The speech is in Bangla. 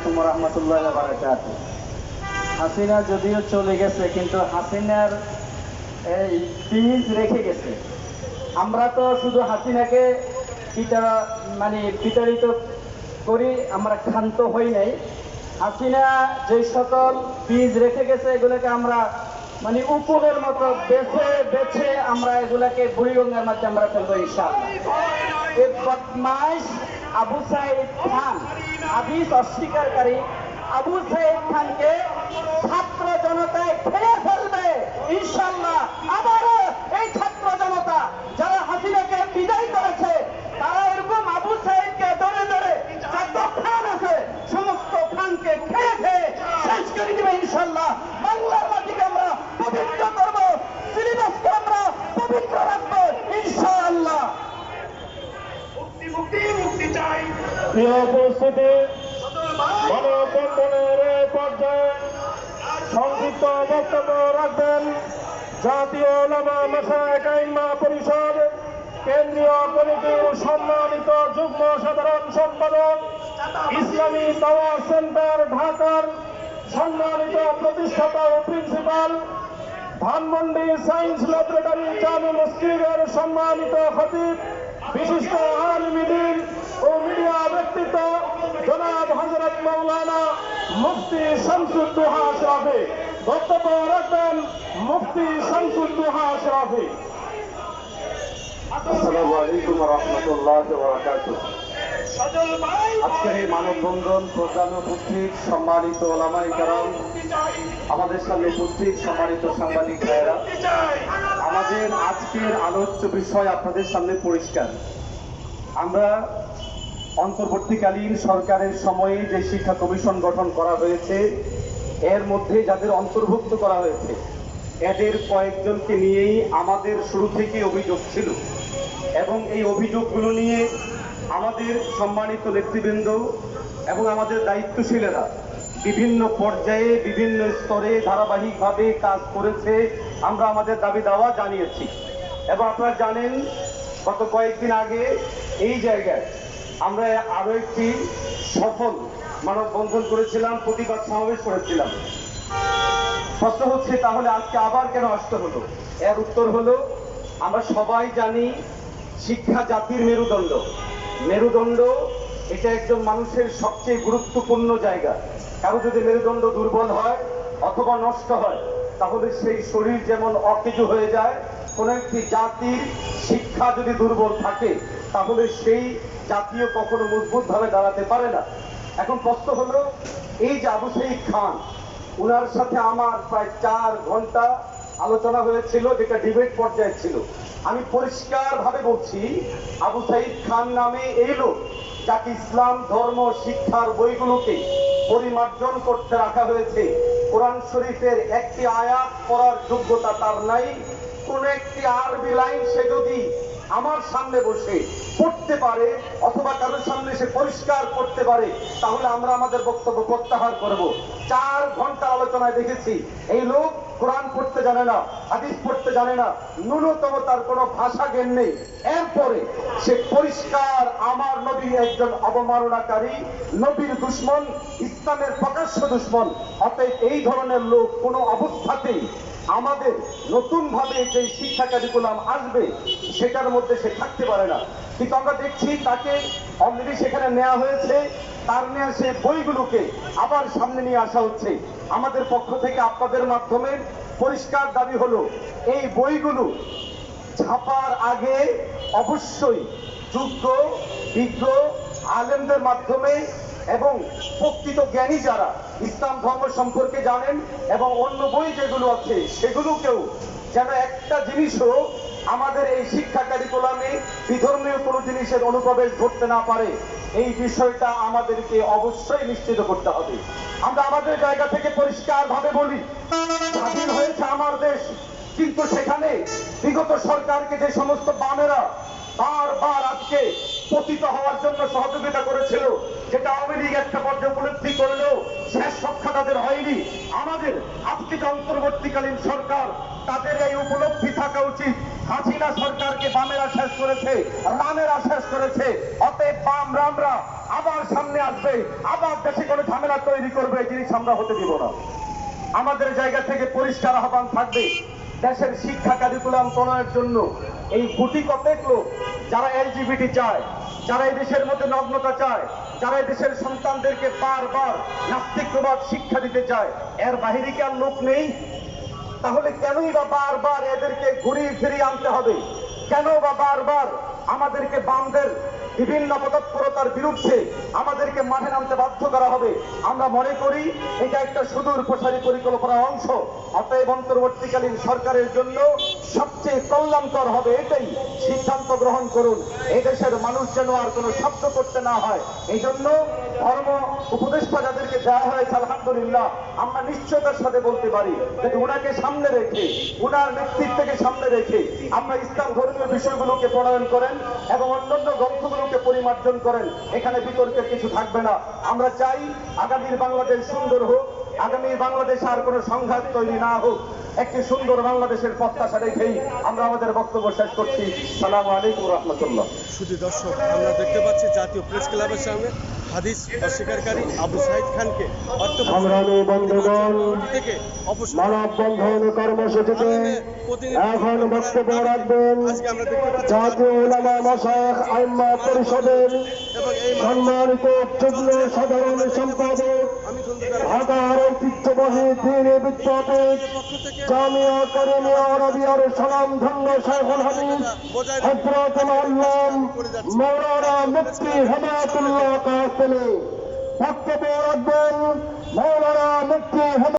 আলাইকুম রহমতুল্লাহ বারাকাত হাসিনা যদিও চলে গেছে, কিন্তু হাসিনার এই বীজ রেখে গেছে। আমরা তো শুধু হাসিনাকে পিতা মানে বিতাড়িত করি, আমরা ক্ষান্ত হই নাই। হাসিনা যে সকল বীজ রেখে গেছে, এগুলোকে আমরা মানে উপরের মতো বেছে বেছে আমরা এগুলাকে বুড়িগঙ্গার মধ্যে আমরা ফেলব ইনশাআল্লাহ। এই বদমাস আবু সাহেব খান। হাদিস অস্বীকারী। আবু সাহেব খানকে ছাত্র জনতায় খেয়ে ফেলবে। ইনশাল্লাহ আবারও এই ছাত্র জনতা যারা হাসিনাকে বিদায় করেছে তারা এরকম আবু সাইদকে ধরে ধরে যত খান আছে সমস্ত খানকে খেয়ে খেয়ে শেষ করে দিবে ইনশাল্লাহ বাংলার মাটিকে আমরা পবিত্র করব সিলেবাসকে আমরা পবিত্র রাখব ইনশাআল্লাহ মুক্তি মুক্তি মুক্তি চাই সংক্ষিপ্ত বক্তব্য রাখবেন জাতীয় ওলামা মাসায়ক আইম্মা পরিষদ কেন্দ্রীয় কমিটির সম্মানিত যুগ্ম সাধারণ সম্পাদক, ইসলামী দাওয়া সেন্টার ঢাকার সম্মানিত প্রতিষ্ঠাতা ও প্রিন্সিপাল, ধানমন্ডি সায়েন্স ল্যাবরেটরি জামে মসজিদের সম্মানিত খতিব, বিশিষ্ট আলমিদিন ও মিডিয়া ব্যক্তিত্ব জনাব হজরত মৌলানা মুফতি শামসুদ্দোহা আশরাফি। বক্তব্য রাখবেন মুফতি শামসুদ্দোহা আশরাফি। আসসালামু আলাইকুম রহমতুল্লাহ আজকের এই মানববন্ধন প্রধান উপস্থিত সম্মানিত ওলামাই চাই আমাদের সামনে উপস্থিত সম্মানিত সাংবাদিক ভাইয়েরা। আমাদের আজকের আলোচ্য বিষয় আপনাদের সামনে পরিষ্কার। আমরা অন্তর্বর্তীকালীন সরকারের সময়ে যে শিক্ষা কমিশন গঠন করা হয়েছে, এর মধ্যে যাদের অন্তর্ভুক্ত করা হয়েছে, এদের কয়েকজনকে নিয়েই আমাদের শুরু থেকে অভিযোগ ছিল। এবং এই অভিযোগগুলো নিয়ে আমাদের সম্মানিত নেতৃবৃন্দ এবং আমাদের দায়িত্বশীলেরা বিভিন্ন পর্যায়ে, বিভিন্ন স্তরে ধারাবাহিকভাবে কাজ করেছে আমরা আমাদের দাবি দাওয়া জানিয়েছি। এবং আপনারা জানেন, গত কয়েকদিন আগে এই জায়গায় আমরা আরও একটি সফল মানববন্ধন করেছিলাম, প্রতিবাদ সমাবেশ করেছিলাম। প্রশ্ন হচ্ছে, তাহলে আজকে আবার কেন আসতে হলো? এর উত্তর হলো, আমরা সবাই জানি শিক্ষা জাতির মেরুদণ্ড। মেরুদণ্ড এটা একজন মানুষের সবচেয়ে গুরুত্বপূর্ণ জায়গা। কারও যদি মেরুদণ্ড দুর্বল হয় অথবা নষ্ট হয়, তাহলে সেই শরীর যেমন অকেজু হয়ে যায় কোন একটি জাতির শিক্ষা যদি দুর্বল থাকে, তাহলে সেই জাতীয় কখনো মজবুত ভাবে দাঁড়াতে পারে না। এখন প্রশ্ন হলো, এই যে আবু সাইদ খান, উনার সাথে আমার প্রায় চার ঘণ্টা আলোচনা হয়েছিল, যেটা ডিবেট পর্যায়ে ছিল। আমি পরিষ্কার ভাবে বলছি, আবু সাইদ খান নামে এই লোক, যাকে ইসলাম, ধর্ম, শিক্ষার বইগুলোকে পরিমার্জন করতে রাখা হয়েছে, কোরআন শরীফের একটি আয়াত পড়ার যোগ্যতা তার নাই কোন একটি আরবি লাইন সে যদি আমার সামনে বসে পড়তে পারে অথবা কারোর সামনে সে পরিষ্কার করতে পারে, তাহলে আমরা আমাদের বক্তব্য প্রত্যাহার করব। চার ঘণ্টা আলোচনায় দেখেছি, এই লোক কোরআন পড়তে জানে না, হাদিস পড়তে জানে না, ন্যূনতম তার কোনো ভাষা জ্ঞান নেই। এরপরে সে পরিষ্কার আমার নবীর একজন অবমাননাকারী, নবীর দুশ্মন, ইসলামের প্রকাশ্য দুশ্মন, অতএব এই ধরনের লোক কোনো অবস্থাতেই আমাদের নতুন ভাবে যে শিক্ষা কারিকুলাম আসবে, সেটার মধ্যে সে থাকতে পারে না। কিন্তু আমরা দেখছি তাকে অলরেডি সেখানে নেওয়া হয়েছে। তার নেওয়া সে বইগুলোকে আবার সামনে নিয়ে আসা হচ্ছে। আমাদের পক্ষ থেকে আপনাদের মাধ্যমে পরিষ্কার দাবি হলো, এই বইগুলো ছাপার আগে অবশ্যই যোগ্য, বিজ্ঞ আলেমদের মাধ্যমে এবং প্রকৃত জ্ঞানী যারা ইসলাম ধর্ম সম্পর্কে জানেন এবং অন্য বই যেগুলো আছে, সেগুলোকেও যেন একটা জিনিসও আমাদের এই শিক্ষা কারিকুলামে বিধর্মীয় কোনো জিনিসের অনুপ্রবেশ ঘটতে না পারে, এই বিষয়টা আমাদেরকে অবশ্যই নিশ্চিত করতে হবে। আমরা আমাদের জায়গা থেকে পরিষ্কার ভাবে বলি হয়েছে আমার দেশ, কিন্তু সেখানে বিগত সরকারকে যে সমস্ত বামেরা আজকে পতিত হওয়ার জন্য সহযোগিতা করেছিল, যেটা আওয়ামী লীগ একটা পর্যায়ে উপলব্ধি করলেও শেষ রক্ষা তাদের হয়নি। আমাদের আজকে আজকে অন্তর্বর্তীকালীন সরকার, তাদের এই উপলব্ধি থাকা উচিত। হাসিনা সরকারকে বামেরা শেষ করেছে, রামেরা শেষ করেছে। অতএব বাম রামরা আবার সামনে আসবে, আবার দেশে কোনো ঝামেলা তৈরি করবে, এই জিনিস আমরা হতে দিব না। আমাদের জায়গা থেকে পরিষ্কার আহ্বান থাকবে দেশের শিক্ষা কারিকুলাম প্রণয়ের জন্য এই গুটি কতেক লোক যারা এলজিবিটি চায়, যারা এই দেশের মধ্যে নগ্নতা চায়, যারা এই দেশের সন্তানদেরকে বারবার নাস্তিকবাদ শিক্ষা দিতে চায়, এর বাহিরে কি আর লোক নেই? তাহলে কেনই বা বারবার এদেরকে ঘুরিয়ে ফিরিয়ে আনতে হবে? কেন বা বারবার আমাদেরকে বামদের বিভিন্ন পদৎপরতার বিরুদ্ধে আমাদেরকে মাঠে নামতে বাধ্য করা হবে। আমরা মনে করি এটা একটা সুদূর প্রসারী পরিকল্পনার অংশ। অতএব অন্তর্বর্তীকালীন সরকারের জন্য সবচেয়ে কল্যাণকর হবে এটাই। সিদ্ধান্ত গ্রহণ করুন। এই দেশের মানুষ যেন আর কোনো শব্দ করতে না হয়। এই জন্য ধর্ম উপদেষ্টা যাদেরকে দেওয়া হয়েছে, আলহামদুলিল্লাহ, আমরা নিশ্চয়তার সাথে বলতে পারি। যদি ওনাকে সামনে রেখে ওনার নেতৃত্বকে সামনে রেখে আমরা ইসলাম ধর্মীয় বিষয়গুলোকে প্রণয়ন করেন এবং অন্যান্য গ্রন্থগুলোকে পরিমার্জন করেন, এখানে বিতর্কের কিছু থাকবে না। আমরা চাই আগামীর বাংলাদেশ সুন্দর হোক, আগামীর বাংলাদেশে আর কোনো সংঘাত তৈরি না হোক। একটি সুন্দর বাংলাদেশের প্রত্যাশা রেখেই আমরা আমাদের বক্তব্য শেষ করছি। সালাম আলাইকুম রহমতুল্লাহ। শুধু দর্শক আমরা দেখতে পাচ্ছি জাতীয় প্রেস ক্লাবের সামনে হাদিস অস্বীকারকারী আবু সাইদ খানকে অর্থ সংগ্রামী বন্ধুগণ থেকে অবশ্যই মানববন্ধন কর্মসূচিতে এখন বক্তব্য রাখবেন আজকে আমরা দেখতে পাচ্ছি জাতীয় ওলামা মশাইখ আইম্মা পরিষদের এবং সম্মানিত যুগ্ম সাধারণ সম্পাদক ঢাকার ঐতিহ্যবাহী দিনী বিদ্যাপীঠ পক্ষ থেকে জামিয়া করিমিয়া রবিয়ার সালাম ধন্য শেখুল হাদিস। হজরতুল আল্লাম মৌলানা মুফতি হেমায়তুল্লাহ কাসেমি। বক্তব্য রাখবেন মৌলানা মুফতি